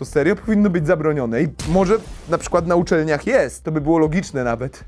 To serio powinno być zabronione i może na przykład na uczelniach jest, to by było logiczne nawet.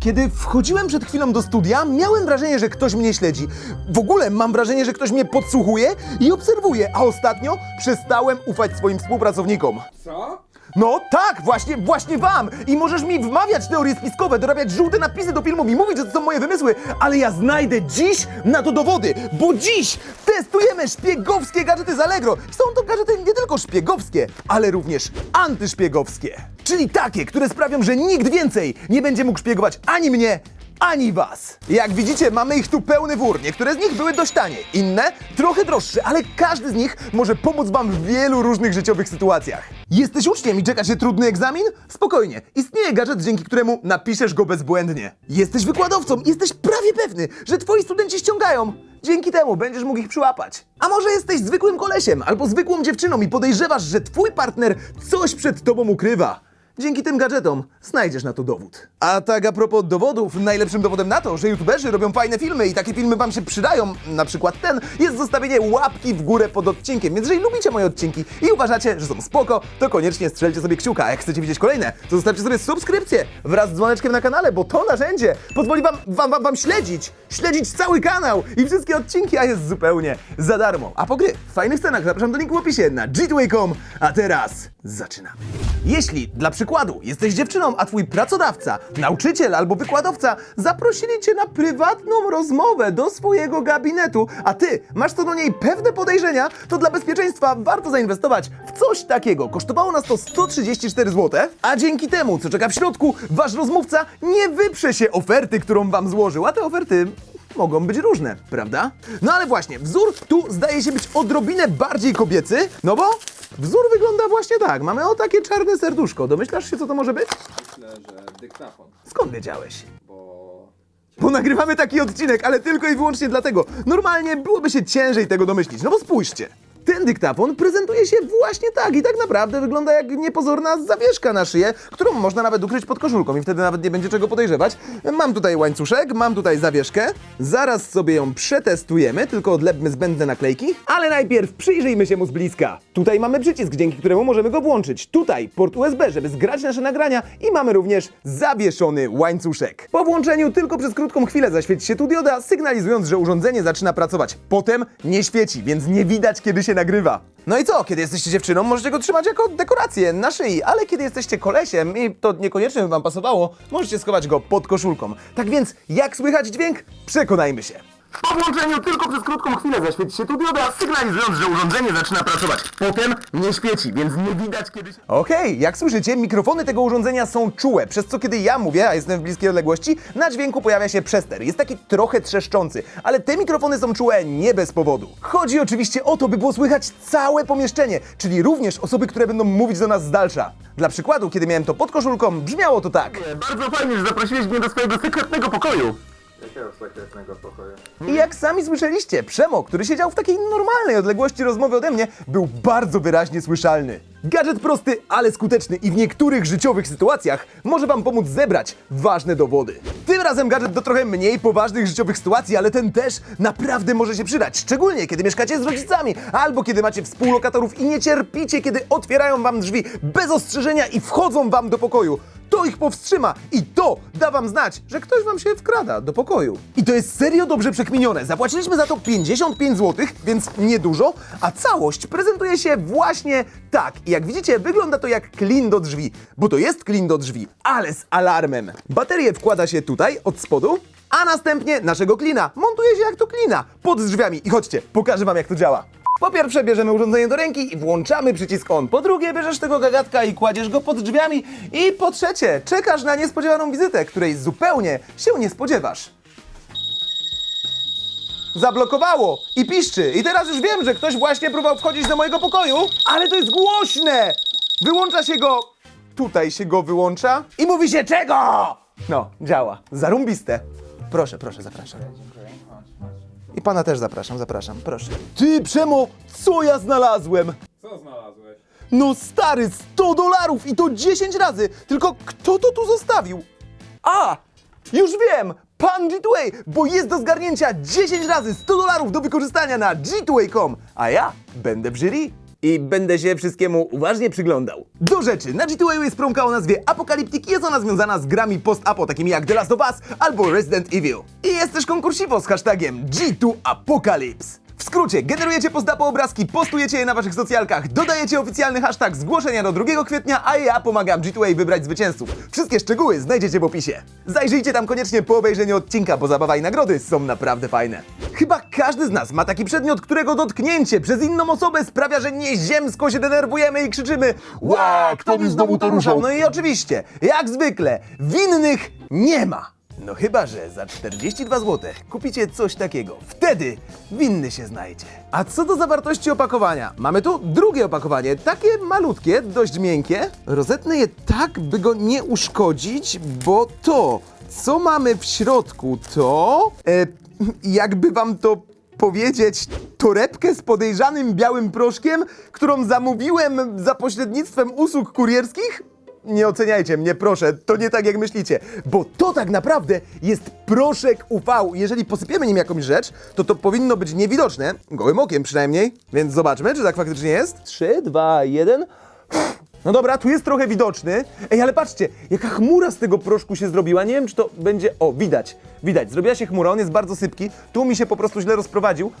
Kiedy wchodziłem przed chwilą do studia, miałem wrażenie, że ktoś mnie śledzi. W ogóle mam wrażenie, że ktoś mnie podsłuchuje i obserwuje, a ostatnio przestałem ufać swoim współpracownikom. Co? No tak, właśnie, właśnie wam! I możesz mi wmawiać teorie spiskowe, dorabiać żółte napisy do filmów i mówić, że to są moje wymysły, ale ja znajdę dziś na to dowody, bo dziś testujemy szpiegowskie gadżety z Allegro. Są to gadżety nie tylko szpiegowskie, ale również antyszpiegowskie. Czyli takie, które sprawią, że nikt więcej nie będzie mógł szpiegować ani mnie, ani was. Jak widzicie, mamy ich tu pełny wór. Niektóre z nich były dość tanie, inne trochę droższe, ale każdy z nich może pomóc wam w wielu różnych życiowych sytuacjach. Jesteś uczniem i czeka się trudny egzamin? Spokojnie, istnieje gadżet, dzięki któremu napiszesz go bezbłędnie. Jesteś wykładowcą jesteś prawie pewny, że twoi studenci ściągają. Dzięki temu będziesz mógł ich przyłapać. A może jesteś zwykłym kolesiem albo zwykłą dziewczyną i podejrzewasz, że twój partner coś przed tobą ukrywa. Dzięki tym gadżetom znajdziesz na to dowód. A tak a propos dowodów, najlepszym dowodem na to, że youtuberzy robią fajne filmy i takie filmy wam się przydają, na przykład ten, jest zostawienie łapki w górę pod odcinkiem. Więc jeżeli lubicie moje odcinki i uważacie, że są spoko, to koniecznie strzelcie sobie kciuka. A jak chcecie widzieć kolejne, to zostawcie sobie subskrypcję wraz z dzwoneczkiem na kanale, bo to narzędzie pozwoli wam, wam, wam, wam śledzić, śledzić cały kanał i wszystkie odcinki, a jest zupełnie za darmo. A po gry w fajnych scenach zapraszam do linku w opisie na gtway.com, a teraz zaczynamy. Jeśli dla przykładu jesteś dziewczyną, a twój pracodawca, nauczyciel albo wykładowca zaprosili cię na prywatną rozmowę do swojego gabinetu, a ty masz co do niej pewne podejrzenia, to dla bezpieczeństwa warto zainwestować w coś takiego. Kosztowało nas to 134 zł, a dzięki temu, co czeka w środku, wasz rozmówca nie wyprze się oferty, którą wam złożył, a te oferty mogą być różne, prawda? No ale właśnie, wzór tu zdaje się być odrobinę bardziej kobiecy, no bo wzór wygląda właśnie tak. Mamy o takie czarne serduszko. Domyślasz się, co to może być? Myślę, że dyktafon, Skąd wiedziałeś? bo... Bo nagrywamy taki odcinek, ale tylko i wyłącznie dlatego. Normalnie byłoby się ciężej tego domyślić, no bo spójrzcie. Ten dyktafon prezentuje się właśnie tak i tak naprawdę wygląda jak niepozorna zawieszka na szyję, którą można nawet ukryć pod koszulką i wtedy nawet nie będzie czego podejrzewać. Mam tutaj łańcuszek, mam tutaj zawieszkę. Zaraz sobie ją przetestujemy, tylko odlepmy zbędne naklejki. Ale najpierw przyjrzyjmy się mu z bliska. Tutaj mamy przycisk, dzięki któremu możemy go włączyć. Tutaj port USB, żeby zgrać nasze nagrania i mamy również zawieszony łańcuszek. Po włączeniu tylko przez krótką chwilę zaświeci się tu dioda, sygnalizując, że urządzenie zaczyna pracować. Potem nie świeci, więc nie widać kiedy się nagrywa. No i co, kiedy jesteście dziewczyną, możecie go trzymać jako dekorację na szyi, ale kiedy jesteście kolesiem i to niekoniecznie by wam pasowało, możecie schować go pod koszulką. Tak więc, jak słychać dźwięk? Przekonajmy się. Po włączeniu tylko przez krótką chwilę zaświeci się tu dioda, sygnalizując, że urządzenie zaczyna pracować. Potem nie świeci, więc nie widać kiedy się... Okej, jak słyszycie, mikrofony tego urządzenia są czułe, przez co kiedy ja mówię, a jestem w bliskiej odległości, na dźwięku pojawia się przester. Jest taki trochę trzeszczący, ale te mikrofony są czułe nie bez powodu. Chodzi oczywiście o to, by było słychać całe pomieszczenie, czyli również osoby, które będą mówić do nas z dalsza. Dla przykładu, kiedy miałem to pod koszulką, brzmiało to tak. Bardzo fajnie, że zaprosiłeś mnie do swojego sekretnego pokoju. Pokoju? I jak sami słyszeliście, Przemo, który siedział w takiej normalnej odległości rozmowy ode mnie, był bardzo wyraźnie słyszalny. Gadżet prosty, ale skuteczny i w niektórych życiowych sytuacjach może Wam pomóc zebrać ważne dowody. Tym razem gadżet do trochę mniej poważnych życiowych sytuacji, ale ten też naprawdę może się przydać. Szczególnie kiedy mieszkacie z rodzicami, albo kiedy macie współlokatorów i nie cierpicie, kiedy otwierają Wam drzwi bez ostrzeżenia i wchodzą Wam do pokoju to ich powstrzyma i to da wam znać, że ktoś wam się wkrada do pokoju. I to jest serio dobrze przekminione. Zapłaciliśmy za to 55 zł, więc niedużo, a całość prezentuje się właśnie tak. I jak widzicie, wygląda to jak klin do drzwi, bo to jest klin do drzwi, ale z alarmem. Baterię wkłada się tutaj, od spodu, a następnie naszego klina montuje się jak to klina, pod drzwiami. I chodźcie, pokażę wam jak to działa. Po pierwsze bierzemy urządzenie do ręki i włączamy przycisk on. Po drugie bierzesz tego gagatka i kładziesz go pod drzwiami. I po trzecie czekasz na niespodziewaną wizytę, której zupełnie się nie spodziewasz. Zablokowało i piszczy. I teraz już wiem, że ktoś właśnie próbował wchodzić do mojego pokoju, ale to jest głośne! Wyłącza się go... Tutaj się go wyłącza i mówi się czego? No, działa. Zarumbiste. Proszę, proszę, zapraszam. I pana też zapraszam, zapraszam, proszę. Ty, Przemo, co ja znalazłem? Co znalazłeś? No stary, 100 dolarów i to 10 razy! Tylko kto to tu zostawił? A! Już wiem! Pan G2A, bo jest do zgarnięcia 10 razy 100 dolarów do wykorzystania na g2a.com, a ja będę w jury. I będę się wszystkiemu uważnie przyglądał. Do rzeczy, na G2A jest promka o nazwie Apocalyptic i jest ona związana z grami post-apo, takimi jak The Last of Us albo Resident Evil. I jest też konkursiwo z hashtagiem G2Apocalypse. W skrócie, generujecie post-apo obrazki, postujecie je na waszych socjalkach, dodajecie oficjalny hashtag zgłoszenia do 2 kwietnia, a ja pomagam G2A wybrać zwycięzców. Wszystkie szczegóły znajdziecie w opisie. Zajrzyjcie tam koniecznie po obejrzeniu odcinka, bo zabawa i nagrody są naprawdę fajne. Chyba każdy z nas ma taki przedmiot, którego dotknięcie przez inną osobę sprawia, że nieziemsko się denerwujemy i krzyczymy Ła, kto mi znowu to ruszał? No i oczywiście, jak zwykle, winnych nie ma. No chyba, że za 42 zł kupicie coś takiego. Wtedy winny się znajdzie. A co do zawartości opakowania? Mamy tu drugie opakowanie, takie malutkie, dość miękkie. Rozetnę je tak, by go nie uszkodzić, bo to, co mamy w środku, to... E, jakby wam to powiedzieć, torebkę z podejrzanym białym proszkiem, którą zamówiłem za pośrednictwem usług kurierskich? Nie oceniajcie mnie, proszę, to nie tak jak myślicie, bo to tak naprawdę jest proszek UV. Jeżeli posypiemy nim jakąś rzecz, to to powinno być niewidoczne, gołym okiem przynajmniej, więc zobaczmy, czy tak faktycznie jest. 3, 2, 1. No dobra, tu jest trochę widoczny. Ej, ale patrzcie, jaka chmura z tego proszku się zrobiła. Nie wiem, czy to będzie... O, widać, widać. Zrobiła się chmura, on jest bardzo sypki. Tu mi się po prostu źle rozprowadził.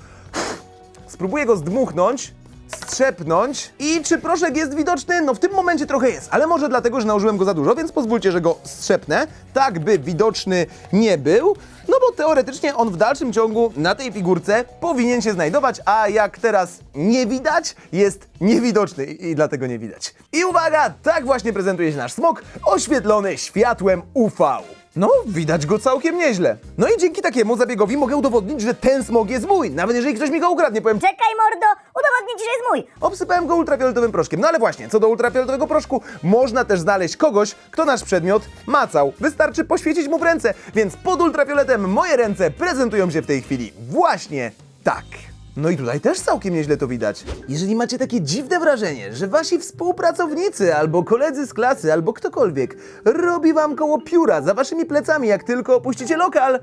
Spróbuję go zdmuchnąć, strzepnąć i czy proszek jest widoczny? No w tym momencie trochę jest, ale może dlatego, że nałożyłem go za dużo, więc pozwólcie, że go strzepnę, tak by widoczny nie był, no bo teoretycznie on w dalszym ciągu na tej figurce powinien się znajdować, a jak teraz nie widać, jest niewidoczny i, dlatego nie widać. I uwaga, tak właśnie prezentuje się nasz smok, oświetlony światłem UV. No, widać go całkiem nieźle. No i dzięki takiemu zabiegowi mogę udowodnić, że ten smog jest mój. Nawet jeżeli ktoś mi go ukradnie, powiem, Czekaj, mordo, udowodnię ci, że jest mój. Obsypałem go ultrafioletowym proszkiem. No ale właśnie, co do ultrafioletowego proszku, można też znaleźć kogoś, kto nasz przedmiot macał. Wystarczy poświecić mu w ręce, więc pod ultrafioletem moje ręce prezentują się w tej chwili właśnie tak. No i tutaj też całkiem nieźle to widać. Jeżeli macie takie dziwne wrażenie, że wasi współpracownicy, albo koledzy z klasy, albo ktokolwiek robi wam koło pióra za waszymi plecami, jak tylko opuścicie lokal,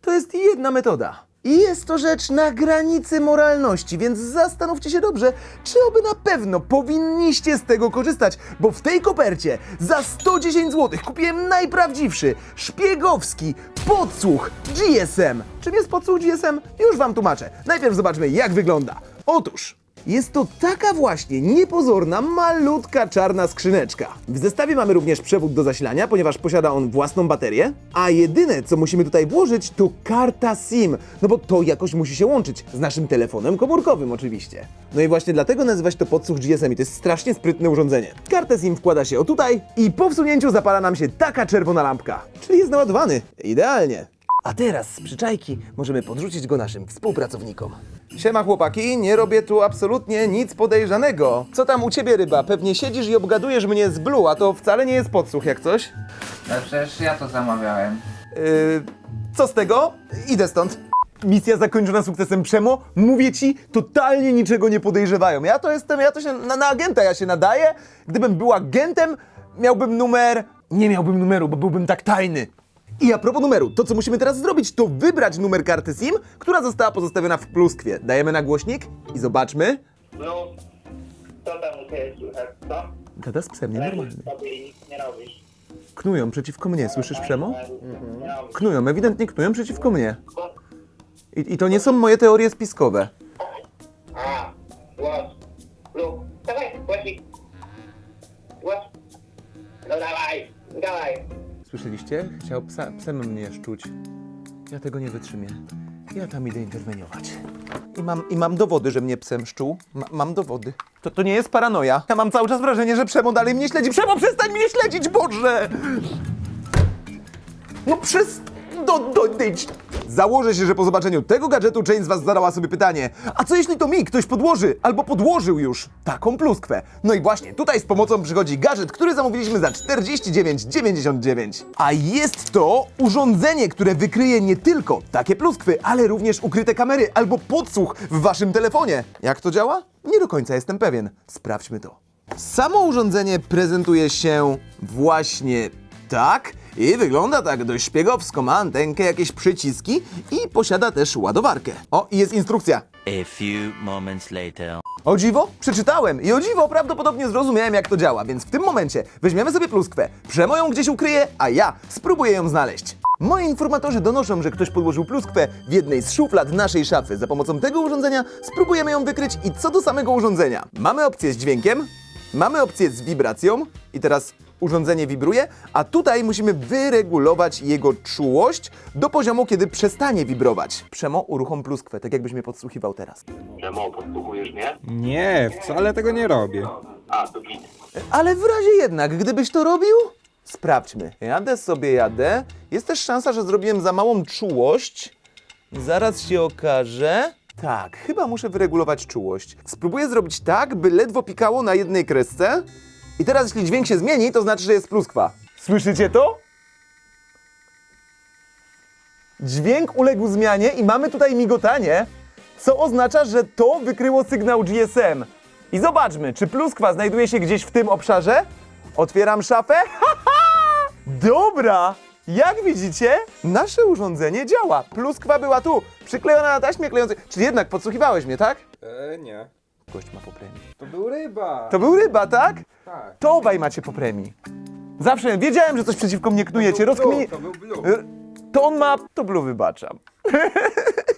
to jest jedna metoda. I jest to rzecz na granicy moralności, więc zastanówcie się dobrze, czy oby na pewno powinniście z tego korzystać, bo w tej kopercie za 110 zł kupiłem najprawdziwszy, szpiegowski podsłuch GSM. Czym jest podsłuch GSM? Już wam tłumaczę. Najpierw zobaczmy, jak wygląda. Otóż jest to taka właśnie niepozorna, malutka czarna skrzyneczka. W zestawie mamy również przewód do zasilania, ponieważ posiada on własną baterię, a jedyne co musimy tutaj włożyć to karta SIM, no bo to jakoś musi się łączyć z naszym telefonem komórkowym oczywiście. No i właśnie dlatego nazywa się to podsłuch GSM i to jest strasznie sprytne urządzenie. Kartę SIM wkłada się o tutaj i po wsunięciu zapala nam się taka czerwona lampka, czyli jest naładowany. Idealnie. A teraz z przyczajki możemy podrzucić go naszym współpracownikom. Siema chłopaki, nie robię tu absolutnie nic podejrzanego. Co tam u ciebie ryba? Pewnie siedzisz i obgadujesz mnie z Blue, a to wcale nie jest podsłuch jak coś. No przecież ja to zamawiałem. Yy, co z tego? Idę stąd. Misja zakończona sukcesem Przemo. Mówię ci, totalnie niczego nie podejrzewają. Ja to jestem, ja to się, na, na agenta ja się nadaję. Gdybym był agentem, miałbym numer... Nie miałbym numeru, bo byłbym tak tajny. I a propos numeru, to co musimy teraz zrobić, to wybrać numer karty SIM, która została pozostawiona w pluskwie. Dajemy na głośnik i zobaczmy. No, co tam u Ciebie słychać, co? Gada z psem, nienormalny. nic nie robisz. Knują przeciwko mnie, słyszysz Przemo? Nie robisz. Knują, ewidentnie knują przeciwko mnie. I, I to nie są moje teorie spiskowe. A, głos. Lub, dawaj, głosik. Głos. No dawaj, dawaj. Słyszeliście? Chciał psa, psem mnie szczuć. Ja tego nie wytrzymię. Ja tam idę interweniować. I mam, i mam dowody, że mnie psem szczuł. Ma, mam dowody. To, to nie jest paranoja. Ja mam cały czas wrażenie, że Przemo dalej mnie śledzi. Przemo, przestań mnie śledzić, Boże! No przez... Do, dojdź! Założę się, że po zobaczeniu tego gadżetu część z was zadała sobie pytanie A co jeśli to mi ktoś podłoży, albo podłożył już taką pluskwę? No i właśnie tutaj z pomocą przychodzi gadżet, który zamówiliśmy za 49,99 A jest to urządzenie, które wykryje nie tylko takie pluskwy, ale również ukryte kamery albo podsłuch w waszym telefonie Jak to działa? Nie do końca jestem pewien. Sprawdźmy to. Samo urządzenie prezentuje się właśnie tak i wygląda tak dość szpiegowsko. Ma antenkę, jakieś przyciski i posiada też ładowarkę. O, i jest instrukcja. A few moments later. O dziwo, przeczytałem i o dziwo prawdopodobnie zrozumiałem jak to działa, więc w tym momencie weźmiemy sobie pluskwę, Przemo ją gdzieś ukryje, a ja spróbuję ją znaleźć. Moi informatorzy donoszą, że ktoś podłożył pluskwę w jednej z szuflad naszej szafy. Za pomocą tego urządzenia spróbujemy ją wykryć i co do samego urządzenia. Mamy opcję z dźwiękiem, mamy opcję z wibracją i teraz urządzenie wibruje, a tutaj musimy wyregulować jego czułość do poziomu, kiedy przestanie wibrować. Przemo, uruchom pluskwę, tak jakbyś mnie podsłuchiwał teraz. Przemo, podsłuchujesz mnie? Nie, wcale tego nie robię. A, to git. Ale w razie jednak, gdybyś to robił, sprawdźmy. Jadę sobie, jadę. Jest też szansa, że zrobiłem za małą czułość. Zaraz się okaże. Tak, chyba muszę wyregulować czułość. Spróbuję zrobić tak, by ledwo pikało na jednej kresce. I teraz, jeśli dźwięk się zmieni, to znaczy, że jest pluskwa. Słyszycie to? Dźwięk uległ zmianie i mamy tutaj migotanie, co oznacza, że to wykryło sygnał GSM. I zobaczmy, czy pluskwa znajduje się gdzieś w tym obszarze? Otwieram szafę. Dobra! Jak widzicie, nasze urządzenie działa. Pluskwa była tu, przyklejona na taśmie klejącej. Czy jednak podsłuchiwałeś mnie, tak? E, nie. Gość ma po premii. To był ryba. To był ryba, tak? Tak. To obaj macie po premii. Zawsze wiedziałem, że coś przeciwko mnie knujecie. Rozkmini... To był blue. To on ma, to blue wybaczam.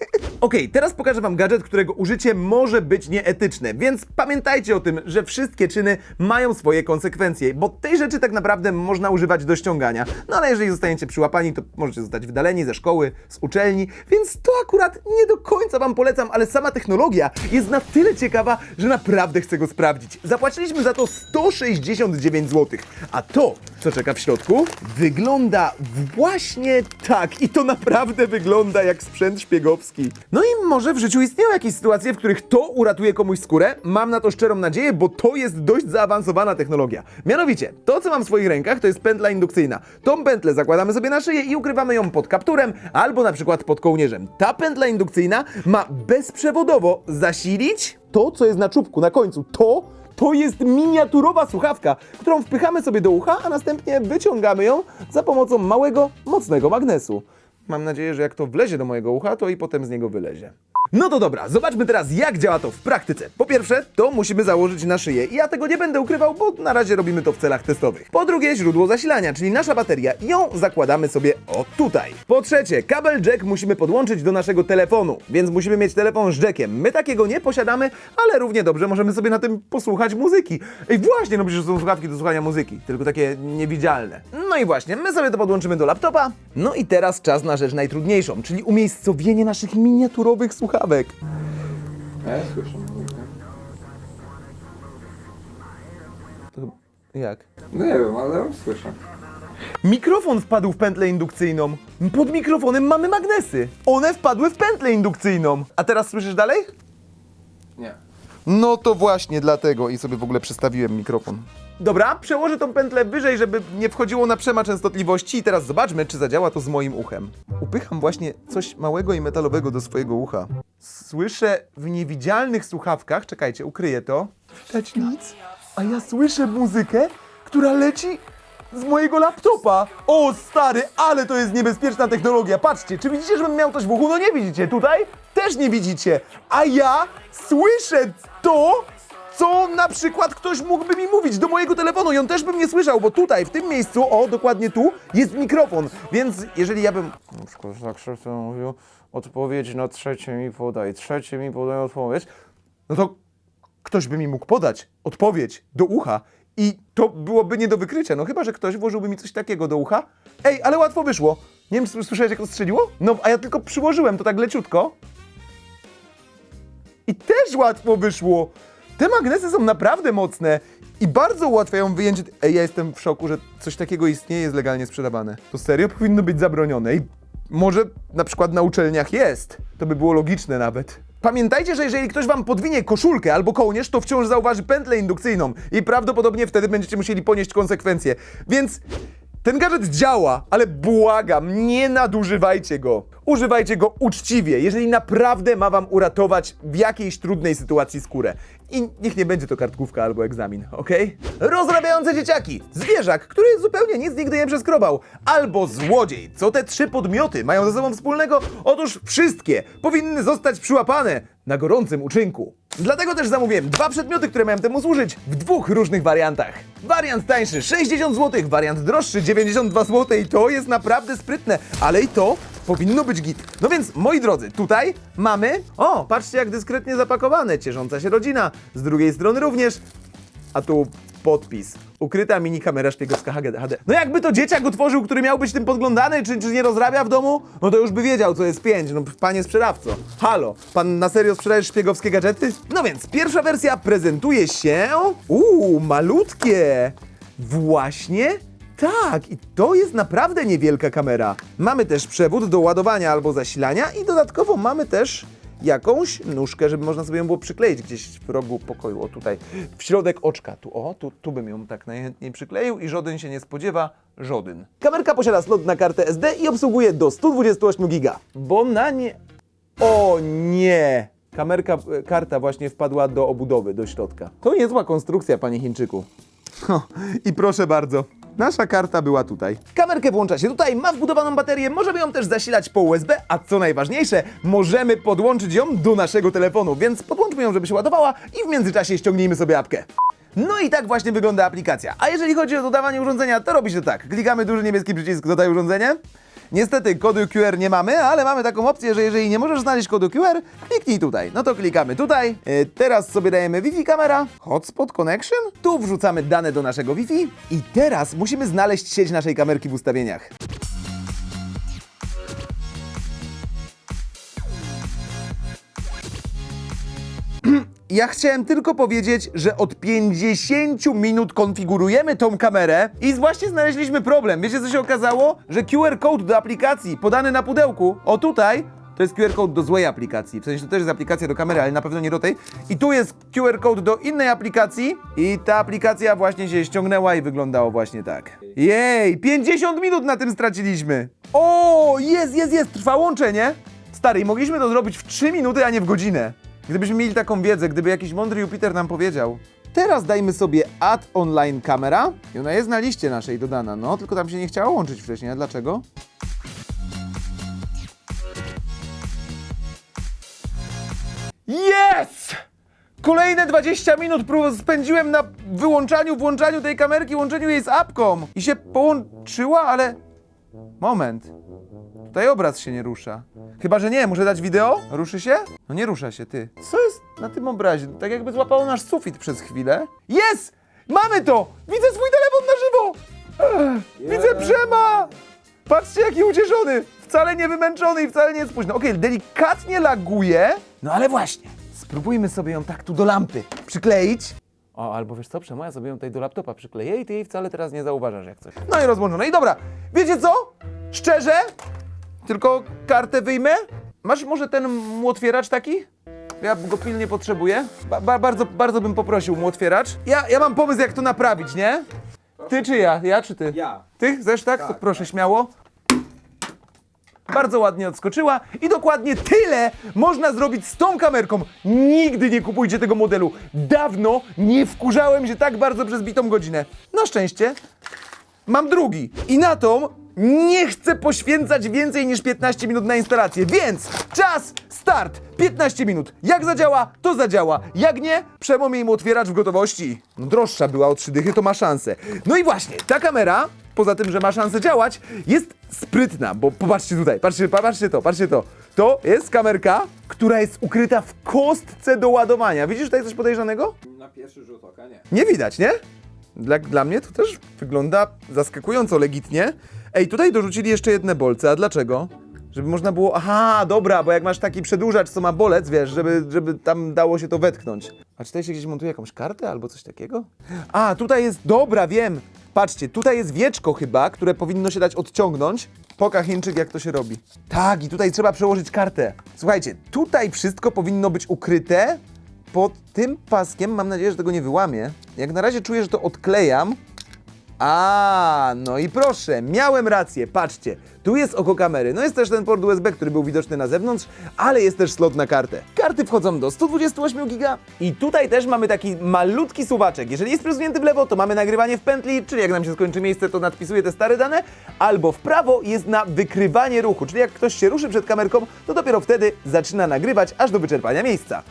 Okej, teraz pokażę wam gadżet, którego użycie może być nieetyczne, więc pamiętajcie o tym, że wszystkie czyny mają swoje konsekwencje, bo tej rzeczy tak naprawdę można używać do ściągania. No ale jeżeli zostaniecie przyłapani, to możecie zostać wydaleni ze szkoły, z uczelni, więc to akurat nie do końca wam polecam, ale sama technologia jest na tyle ciekawa, że naprawdę chcę go sprawdzić. Zapłaciliśmy za to 169 zł, a to, co czeka w środku, wygląda właśnie tak i to naprawdę wygląda jak sprzęt szpiegowski. No i może w życiu istnieją jakieś sytuacje, w których to uratuje komuś skórę. Mam na to szczerą nadzieję, bo to jest dość zaawansowana technologia. Mianowicie, to co mam w swoich rękach to jest pętla indukcyjna. Tą pętlę zakładamy sobie na szyję i ukrywamy ją pod kapturem albo na przykład pod kołnierzem. Ta pętla indukcyjna ma bezprzewodowo zasilić to, co jest na czubku, na końcu. To to jest miniaturowa słuchawka, którą wpychamy sobie do ucha, a następnie wyciągamy ją za pomocą małego, mocnego magnesu. Mam nadzieję, że jak to wlezie do mojego ucha, to i potem z niego wylezie. No to dobra, zobaczmy teraz jak działa to w praktyce. Po pierwsze, to musimy założyć na szyję i ja tego nie będę ukrywał, bo na razie robimy to w celach testowych. Po drugie, źródło zasilania, czyli nasza bateria. Ją zakładamy sobie o tutaj. Po trzecie, kabel jack musimy podłączyć do naszego telefonu, więc musimy mieć telefon z jackiem. My takiego nie posiadamy, ale równie dobrze możemy sobie na tym posłuchać muzyki. I właśnie, no przecież są słuchawki do słuchania muzyki, tylko takie niewidzialne. No i właśnie, my sobie to podłączymy do laptopa. No i teraz czas na rzecz najtrudniejszą, czyli umiejscowienie naszych miniaturowych słuchawek. Ja słyszę muzykę. Jak? No nie wiem, ale słyszę. Mikrofon wpadł w pętlę indukcyjną. Pod mikrofonem mamy magnesy. One wpadły w pętlę indukcyjną. A teraz słyszysz dalej? Nie. No to właśnie dlatego i sobie w ogóle przestawiłem mikrofon. Dobra, przełożę tą pętlę wyżej, żeby nie wchodziło na przema częstotliwości i teraz zobaczmy, czy zadziała to z moim uchem. Upycham właśnie coś małego i metalowego do swojego ucha. Słyszę w niewidzialnych słuchawkach, czekajcie, ukryję to. Widać nic, a ja słyszę muzykę, która leci z mojego laptopa. O stary, ale to jest niebezpieczna technologia. Patrzcie, czy widzicie, żebym miał coś w uchu? No nie widzicie. Tutaj też nie widzicie. A ja słyszę to, co na przykład ktoś mógłby mi mówić do mojego telefonu i on też bym nie słyszał, bo tutaj, w tym miejscu, o, dokładnie tu, jest mikrofon. Więc jeżeli ja bym na przykład tak szybko mówił, odpowiedź na trzecie mi podaj, trzecie mi podaj odpowiedź, no to ktoś by mi mógł podać odpowiedź do ucha i to byłoby nie do wykrycia. No chyba, że ktoś włożyłby mi coś takiego do ucha. Ej, ale łatwo wyszło. Nie wiem, s- słyszałeś jak to strzeliło? No, a ja tylko przyłożyłem to tak leciutko. I też łatwo wyszło. Te magnesy są naprawdę mocne i bardzo ułatwiają wyjęcie... Ej, ja jestem w szoku, że coś takiego istnieje, jest legalnie sprzedawane. To serio powinno być zabronione i może na przykład na uczelniach jest. To by było logiczne nawet. Pamiętajcie, że jeżeli ktoś wam podwinie koszulkę albo kołnierz, to wciąż zauważy pętlę indukcyjną i prawdopodobnie wtedy będziecie musieli ponieść konsekwencje. Więc ten gadżet działa, ale błagam, nie nadużywajcie go. Używajcie go uczciwie, jeżeli naprawdę ma wam uratować w jakiejś trudnej sytuacji skórę. I niech nie będzie to kartkówka albo egzamin, okej? Rozrabiające dzieciaki, zwierzak, który zupełnie nic nigdy nie przeskrobał, albo złodziej. Co te trzy podmioty mają ze sobą wspólnego? Otóż wszystkie powinny zostać przyłapane. Na gorącym uczynku. Dlatego też zamówiłem dwa przedmioty, które miałem temu służyć w dwóch różnych wariantach. Wariant tańszy 60 zł, wariant droższy 92 zł i to jest naprawdę sprytne, ale i to powinno być git. No więc, moi drodzy, tutaj mamy, o, patrzcie jak dyskretnie zapakowane, ciesząca się rodzina, z drugiej strony również, a tu podpis. Ukryta mini kamera szpiegowska HD. No jakby to dzieciak utworzył, który miał być tym podglądany, czy, czy nie rozrabia w domu, no to już by wiedział, co jest 5. No panie sprzedawco, halo, pan na serio sprzedajesz szpiegowskie gadżety? No więc, pierwsza wersja prezentuje się... Uuu, malutkie! Właśnie tak, i to jest naprawdę niewielka kamera. Mamy też przewód do ładowania albo zasilania i dodatkowo mamy też jakąś nóżkę, żeby można sobie ją było przykleić gdzieś w rogu pokoju, o tutaj, w środek oczka, tu o, tu, tu bym ją tak najchętniej przykleił i żaden się nie spodziewa, żaden. Kamerka posiada slot na kartę SD i obsługuje do 128 giga, bo na nie... O nie! Kamerka, e, karta właśnie wpadła do obudowy, do środka. To niezła konstrukcja, panie Chińczyku. No, I proszę bardzo, nasza karta była tutaj. Kamerkę włącza się tutaj, ma wbudowaną baterię, możemy ją też zasilać po USB, a co najważniejsze, możemy podłączyć ją do naszego telefonu, więc podłączmy ją, żeby się ładowała i w międzyczasie ściągnijmy sobie apkę. No i tak właśnie wygląda aplikacja. A jeżeli chodzi o dodawanie urządzenia, to robi się tak. Klikamy duży niebieski przycisk dodaj urządzenie. Niestety kodu QR nie mamy, ale mamy taką opcję, że jeżeli nie możesz znaleźć kodu QR, kliknij tutaj. No to klikamy tutaj. E, teraz sobie dajemy Wi-Fi kamera, hotspot connection. Tu wrzucamy dane do naszego Wi-Fi i teraz musimy znaleźć sieć naszej kamerki w ustawieniach. Ja chciałem tylko powiedzieć, że od 50 minut konfigurujemy tą kamerę i właśnie znaleźliśmy problem. Wiecie co się okazało? Że QR code do aplikacji podany na pudełku, o tutaj, to jest QR code do złej aplikacji. W sensie to też jest aplikacja do kamery, ale na pewno nie do tej. I tu jest QR code do innej aplikacji i ta aplikacja właśnie się ściągnęła i wyglądało właśnie tak. Jej, 50 minut na tym straciliśmy. O, jest, jest, jest, trwa łączenie. Stary, mogliśmy to zrobić w 3 minuty, a nie w godzinę. Gdybyśmy mieli taką wiedzę, gdyby jakiś mądry Jupiter nam powiedział. Teraz dajmy sobie add online kamera i ona jest na liście naszej dodana, no tylko tam się nie chciało łączyć wcześniej, a dlaczego? Jest! Kolejne 20 minut spędziłem na wyłączaniu, włączaniu tej kamerki, łączeniu jej z apką i się połączyła, ale... Moment. Tutaj obraz się nie rusza. Chyba, że nie, muszę dać wideo? Ruszy się? No nie rusza się, ty. Co jest na tym obrazie? Tak jakby złapało nasz sufit przez chwilę. Jest! Mamy to! Widzę swój telefon na żywo! Ech, Widzę Brzema! Patrzcie, jaki ucieszony! Wcale nie wymęczony i wcale nie jest późno. Okej, delikatnie laguje. No ale właśnie, spróbujmy sobie ją tak tu do lampy przykleić. O, albo wiesz co, Przemo, ja sobie ją tutaj do laptopa przykleję i ty jej wcale teraz nie zauważasz jak coś. No i rozłączone. I dobra, wiecie co? Szczerze, tylko kartę wyjmę. Masz może ten młotwieracz taki? Ja go pilnie potrzebuję. Ba ba bardzo, bardzo bym poprosił młotwieracz. Ja, ja mam pomysł, jak to naprawić, nie? Ty czy ja? Ja czy ty? Ja. Ty chcesz tak? To proszę śmiało. Bardzo ładnie odskoczyła i dokładnie tyle można zrobić z tą kamerką. Nigdy nie kupujcie tego modelu. Dawno nie wkurzałem się tak bardzo przez bitą godzinę. Na szczęście mam drugi. I na tą nie chcę poświęcać więcej niż 15 minut na instalację, więc czas, start, 15 minut. Jak zadziała, to zadziała. Jak nie, przemom jej otwieracz w gotowości. No droższa była o 3 dychy, to ma szansę. No i właśnie, ta kamera, poza tym, że ma szansę działać, jest sprytna, bo popatrzcie tutaj, patrzcie, patrzcie to, patrzcie to. To jest kamerka, która jest ukryta w kostce do ładowania. Widzisz tutaj coś podejrzanego? Na pierwszy rzut oka nie. Nie widać, nie? Dla, dla mnie to też wygląda zaskakująco legitnie. Ej, tutaj dorzucili jeszcze jedne bolce, a dlaczego? Żeby można było. Aha, dobra, bo jak masz taki przedłużacz, co ma bolec, wiesz, żeby, żeby tam dało się to wetknąć. A czy tutaj się gdzieś montuje jakąś kartę albo coś takiego? A, tutaj jest. Dobra, wiem. Patrzcie, tutaj jest wieczko chyba, które powinno się dać odciągnąć. Poka Chińczyk, jak to się robi. Tak, i tutaj trzeba przełożyć kartę. Słuchajcie, tutaj wszystko powinno być ukryte pod tym paskiem. Mam nadzieję, że tego nie wyłamię. Jak na razie czuję, że to odklejam, A, no i proszę, miałem rację, patrzcie. Tu jest oko kamery, no jest też ten port USB, który był widoczny na zewnątrz, ale jest też slot na kartę. Karty wchodzą do 128 giga i tutaj też mamy taki malutki suwaczek. Jeżeli jest przesunięty w lewo, to mamy nagrywanie w pętli, czyli jak nam się skończy miejsce, to nadpisuje te stare dane, albo w prawo jest na wykrywanie ruchu, czyli jak ktoś się ruszy przed kamerką, to dopiero wtedy zaczyna nagrywać aż do wyczerpania miejsca.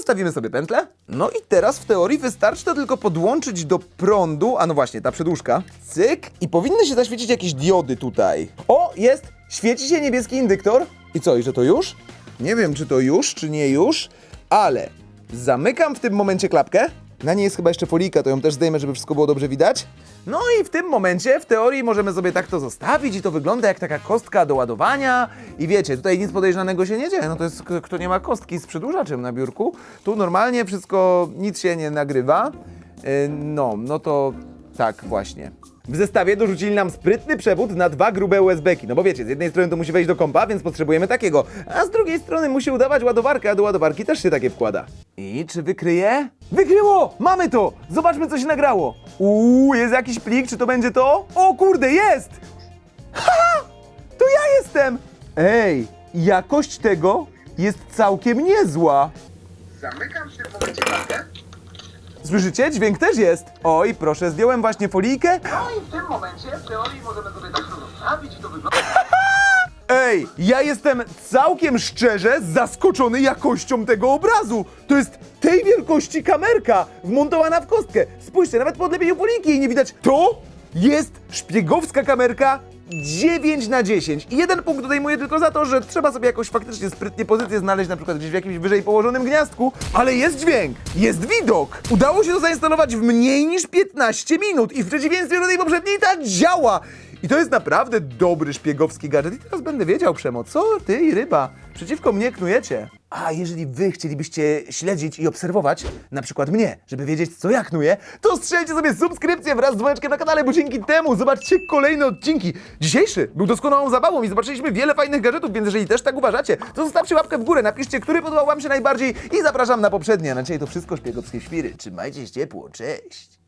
Zostawimy sobie pętlę. No i teraz w teorii wystarczy to tylko podłączyć do prądu, a no właśnie, ta przedłużka. Cyk i powinny się zaświecić jakieś diody tutaj. O, jest! Świeci się niebieski indyktor. I co, i że to już? Nie wiem, czy to już, czy nie już, ale zamykam w tym momencie klapkę. Na niej jest chyba jeszcze folika, to ją też zdejmę, żeby wszystko było dobrze widać. No i w tym momencie, w teorii, możemy sobie tak to zostawić i to wygląda jak taka kostka do ładowania. I wiecie, tutaj nic podejrzanego się nie dzieje. No to jest kto nie ma kostki z przedłużaczem na biurku. Tu normalnie wszystko, nic się nie nagrywa. Yy, No, no to tak właśnie. W zestawie dorzucili nam sprytny przewód na dwa grube USB-ki. No bo wiecie, z jednej strony to musi wejść do kompa, więc potrzebujemy takiego, a z drugiej strony musi udawać ładowarkę, a do ładowarki też się takie wkłada. I czy wykryje? Wykryło! Mamy to! Zobaczmy, co się nagrało. Uuu, jest jakiś plik, czy to będzie to? O kurde, jest! Ha! To ja jestem! Ej, jakość tego jest całkiem niezła. Zamykam w tym momencie klatkę. Słyszycie? Dźwięk też jest. Oj, proszę, zdjąłem właśnie folijkę. No i w tym momencie w teorii możemy sobie tak to zostawić i to wygląda. Ej, ja jestem całkiem szczerze zaskoczony jakością tego obrazu. To jest tej wielkości kamerka wmontowana w kostkę. Spójrzcie, nawet po odlepieniu foliki jej nie widać. To jest szpiegowska kamerka 9 na 10. I jeden punkt odejmuję tylko za to, że trzeba sobie jakoś faktycznie sprytnie pozycję znaleźć, na przykład gdzieś w jakimś wyżej położonym gniazdku, ale jest dźwięk, jest widok. Udało się to zainstalować w mniej niż 15 minut i w przeciwieństwie do tej poprzedniej ta działa. I to jest naprawdę dobry szpiegowski gadżet. I teraz będę wiedział, Przemo, co ty i ryba przeciwko mnie knujecie. A jeżeli wy chcielibyście śledzić i obserwować, na przykład mnie, żeby wiedzieć, co ja knuję, to strzelcie sobie subskrypcję wraz z dzwoneczkiem na kanale, bo dzięki temu zobaczcie kolejne odcinki. Dzisiejszy był doskonałą zabawą i zobaczyliśmy wiele fajnych gadżetów, więc jeżeli też tak uważacie, to zostawcie łapkę w górę, napiszcie, który podobał wam się najbardziej i zapraszam na poprzednie. Na dzisiaj to wszystko szpiegowskie świry. Trzymajcie się ciepło, cześć!